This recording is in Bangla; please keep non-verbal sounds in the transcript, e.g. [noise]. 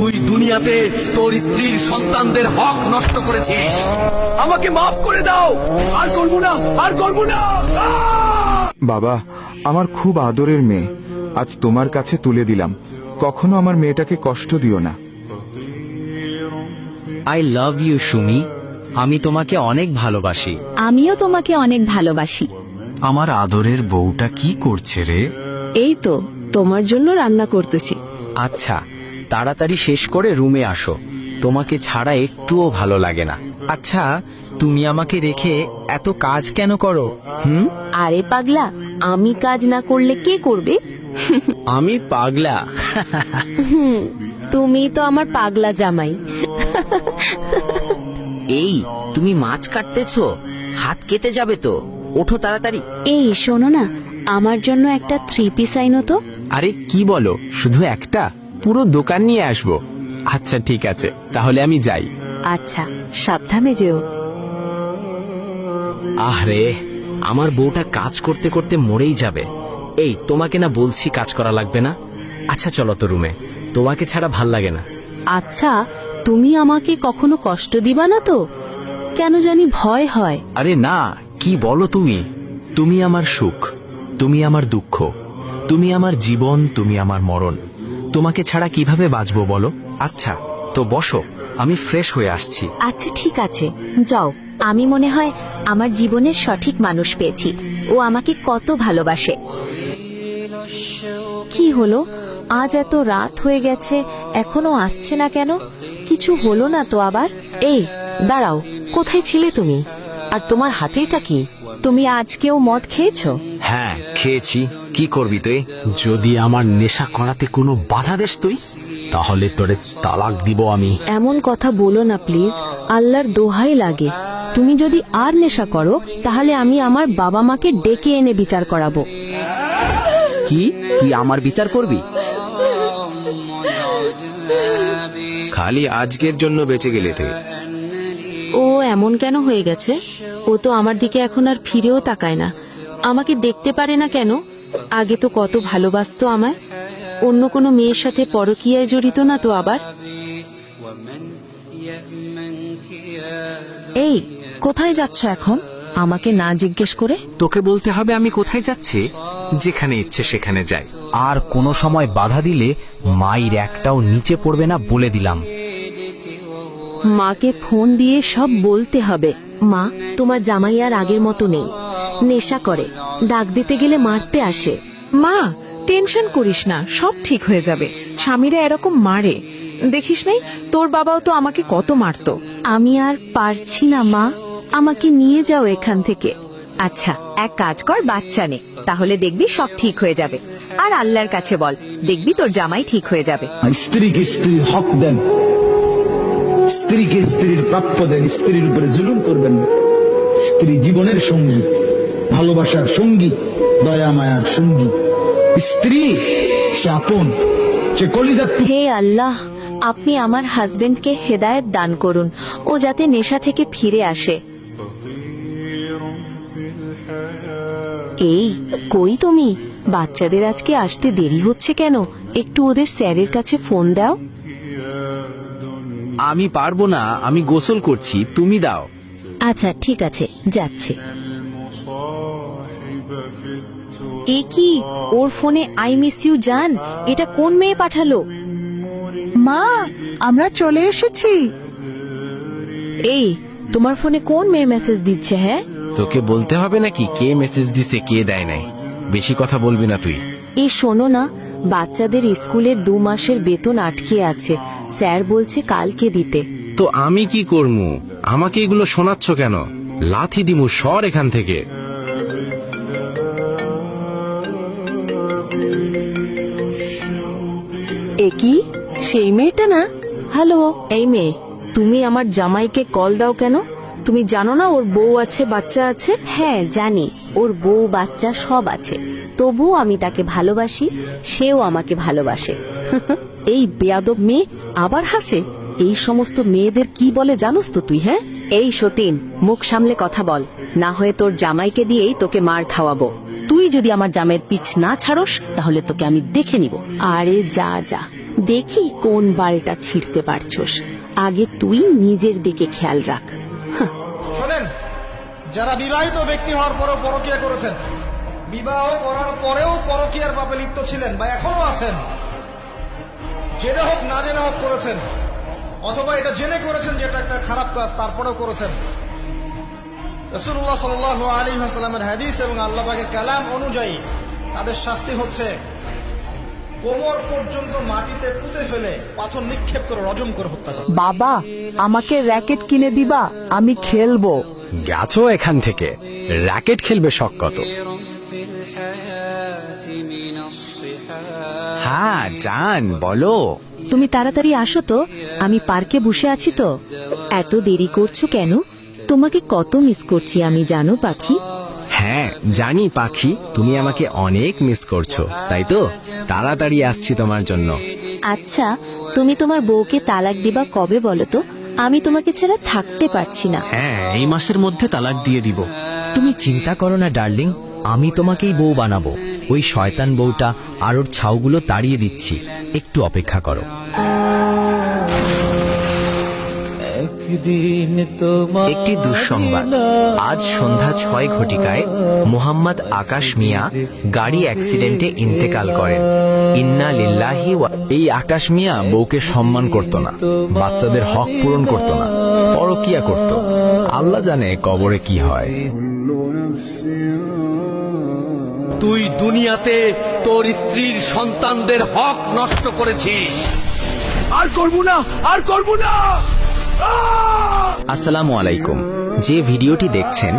তুই দুনিয়াতে তোর স্ত্রীর সন্তানদের হক নষ্ট করেছিস। আমাকে মাফ করে দাও। আর করব না আর করব না। বাবা আমার খুব আদরের মেয়ে। আজ তোমার কাছে তুলে দিলাম। কখনো আমার মেয়েটাকে কষ্ট দিও না। I love you Sumi. আমি তোমাকে অনেক ভালোবাসি। আমিও তোমাকে অনেক ভালোবাসি। আমার আদরের বউটা কি করছে রে? এই তো তোমার জন্য রান্না করতেছি। আচ্ছা তাড়াতাড়ি শেষ করে রুমে আসো। তোমাকে ছাড়া একটুও ভালো লাগে না। আচ্ছা তুমি আমাকে রেখে এত কাজ কেন করো হুম? আরে পাগলা আমি কাজ না করলে কে করবে? আমি পাগলা। তুমি তো আমার পাগলা জামাই। এই তুমি মাছ কাটতেছো? হাত কেটে যাবে তো। ওঠো তাড়াতাড়ি। এই শোনো না আমার জন্য একটা থ্রি পিস আইনো তো। আরে কি বলো? শুধু একটা? পুরো দোকান নিয়ে আসব। আচ্ছা ঠিক আছে। তাহলে আমি যাই। আচ্ছা সাবধানে যেও। আহরে আমার বউটা কাজ করতে করতে মরেই যাবে। এই তোমাকে না বলছি কাজ করা লাগবে না? আচ্ছা চলো তো রুমে। তোমাকে ছাড়া ভালো লাগে না। আচ্ছা তুমি আমাকে কখনো কষ্ট দিবা না তো? কেন জানি ভয় হয়। আরে না কি বলো তুমি? তুমি আমার সুখ তুমি আমার দুঃখ তুমি আমার জীবন তুমি আমার মরণ। তোমাকে ছাড়া কীভাবে বাঁচবো বলো? আচ্ছা তো বসো আমি ফ্রেশ হয়ে আসছি। আচ্ছা ঠিক আছে। যাও আমি মনে হয় আমার জীবনের সঠিক মানুষ পেয়েছি। ও আমাকে কত ভালোবাসে। কি হলো? আজ এত রাত হয়ে গেছে এখনও আসছে না কেন? কিছু হলো না তো আবার? এই দাঁড়াও কোথায় ছিলে তুমি? আর তোমার হাতেটা কি? তুমি আজকেও মদ খেয়েছো? হ্যাঁ খেয়েছি। কি করবি তুই? যদি আমার নেশা করাতে কোনো বাধা দেস তুই তাহলে তোরে তালাক দিব আমি। এমন কথা বলো না প্লিজ। আল্লাহর দোহাই লাগে। তুমি যদি আর নেশা করো তাহলে আমি আমার বাবা মাকে ডেকে এনে বিচার করাবো। কি? তুই আমার বিচার করবি? খালি আজকের জন্য বেঁচে গেলে তুই। ও এমন কেন হয়ে গেছে? ও তো আমার দিকে এখন আর ফিরেও তাকায় না। আমাকে দেখতে পারে না কেন? আগে তো কত ভালোবাসতো আমায়। অন্য কোনো মেয়ের সাথে পরকীয়ায় জড়িত না তো আবার? এই কোথায় যাচ্ছ এখন? আমাকে না জিজ্ঞেস করে? তোকে বলতে হবে আমি কোথায় যাচ্ছি? যেখানে ইচ্ছে সেখানে যাই। আর কোনো সময় বাধা দিলে মায়ের একটাও নিচে পড়বে না বলে দিলাম। মাকে ফোন দিয়ে সব বলতে হবে। মা তোমার জামাই আর আগের মতো নেই। নেশা করে। ডাক দিতে গেলে মারতে আসে। মা টেনশন করিস না সব ঠিক হয়ে যাবে। স্বামীরা এরকম মারে। দেখিস নাই তোর বাবাও তো আমাকে কত মারতো। আমি আর পারছি না মা। আমাকে নিয়ে যাও এখান থেকে। আচ্ছা এক কাজ কর বাচ্চা নে। তাহলে দেখবি সব ঠিক হয়ে যাবে। আর আল্লাহর কাছে বল দেখবি তোর জামাই ঠিক হয়ে যাবে। স্ত্রীকে স্ত্রীর হক দেন। স্ত্রীকে স্ত্রীর প্রাপ্য দেন স্ত্রীর উপরে জুলুম করবেন। না। স্ত্রী জীবনের সঙ্গী। ভালোবাসার সঙ্গী দয়া মায়ার সঙ্গী। স্ত্রী সে আপন সে কলিজার হে আল্লাহ আপনি আমার হাজবেন্ডকে হেদায়েত দান করুন ও যাতে নেশা থেকে ফিরে আসে। এই কই তুমি? বাচ্চাদের আজকে আসতে দেরি হচ্ছে কেন? একটু ওদের স্যারের কাছে ফোন দাও। আমি পারব না আমি গোসল করছি তুমি দাও। আচ্ছা ঠিক আছে যাচ্ছে। এ কি ওর ফোনে আই মিস ইউ জান। এটা কোন মেয়ে পাঠালো? মা আমরা চলে এসেছি। এই তোমার ফোনে কোন মেয়ে মেসেজ দিচ্ছে হ্যাঁ? তোকে বলতে হবে নাকি কে মেসেজ দিছে কে দেয় নাই? বেশি কথা বলবি না তুই। এই শোনো না বাচ্চাদের স্কুলের দু মাসের বেতন আটকে আছে। স্যার বলছে কালকে দিতে। তো আমি কি করমু? আমাকে এগুলো শোনাচ্ছ কেন? লাথি দিমু সর এখান থেকে। এ কি? সেই মেয়েটা না? হ্যালো এই মেয়ে তুমি আমার জামাইকে কল দাও কেন? তুমি জানো না ওর বউ আছে বাচ্চা আছে? হ্যাঁ জানি। ওর বউ বাচ্চা সব আছে। তবুও আমি তাকে ভালোবাসি সেও আমাকে ভালোবাসে। [laughs] এই বেয়াদব মেয়ে আবার হাসে? এই সমস্ত মেয়েদের কি বলে জানোস তো তুই হ্যাঁ? এই সতীন মুখ সামলে কথা বল। না হয়ে তোর জামাইকে দিয়েই তোকে মার খাওয়াবো। তুই যদি আমার জামাইয়ের পিছ না ছাড়স তাহলে তোকে আমি দেখে নিব। আরে যা যা। দেখি কোন বালটা ছিঁড়তে পারছস। আগে তুই নিজের দিকে খেয়াল রাখ। শোনেন, যারা বিবাহিত ব্যক্তি হওয়ার পরেও পরকিয়া করেছেন, বিবাহ করার পরেও পরকিয়ার পাপে লিপ্ত ছিলেন বা এখনও আছেন, জেনে হোক, না জেনে হোক করেছেন, অথবা এটা জেনে করেছেন যে এটা একটা খারাপ কাজ, তারপরেও করেছেন। রসুল্লাহ সাল আলী হাসালামের হাদিস এবং আল্লাহ পাকের কালাম অনুযায়ী তাদের শাস্তি হচ্ছে কোমর পর্যন্ত মাটিতে পুঁতে ফেলে পাথর নিক্ষেপ করে রজম করে হত্যা করা। বাবা আমাকে র্যাকেট কিনে দিবা আমি খেলব। গেছো এখান থেকে। র্যাকেট খেলবে শখ কত। হ্যাঁ জান বলো। তুমি তাড়াতাড়ি আসো তো আমি পার্কে বসে আছি তো। এত দেরি করছ কেন? তোমাকে কত মিস করছি আমি জানো পাখি? হ্যাঁ জানি পাখি তুমি আমাকে অনেক মিস করছ তাই তো? তাড়াতাড়ি আসছি তোমার জন্য। আচ্ছা তুমি তোমার বউকে তালাক দিবা কবে বলো তো? আমি তোমাকে ছাড়া থাকতে পারছি না। হ্যাঁ এই মাসের মধ্যে তালাক দিয়ে দিব। তুমি চিন্তা করো না ডার্লিং আমি তোমাকেই বউ বানাবো। ওই শয়তান বউটা আর ওর ছাউগুলো তাড়িয়ে দিচ্ছি। একটু অপেক্ষা করো। একটি দুঃসংবাদ। আজ সন্ধ্যা ছয় ঘটিকায় মোহাম্মদ আকাশ মিয়া গাড়ি অ্যাক্সিডেন্টে ইন্তেকাল করেন। ইন্না লিল্লাহি এই আকাশ মিয়া বউকে সম্মান করত না, বাচ্চাদের হক পূরণ করত না, পরকিয়া করত। আল্লাহ জানে কবরে কি হয়। তুই দুনিয়াতে তোর স্ত্রীর সন্তানদের হক নষ্ট করেছিস। আর করব না, আর করব না! আসসালামু আলাইকুম। যে ভিডিওটি দেখছেন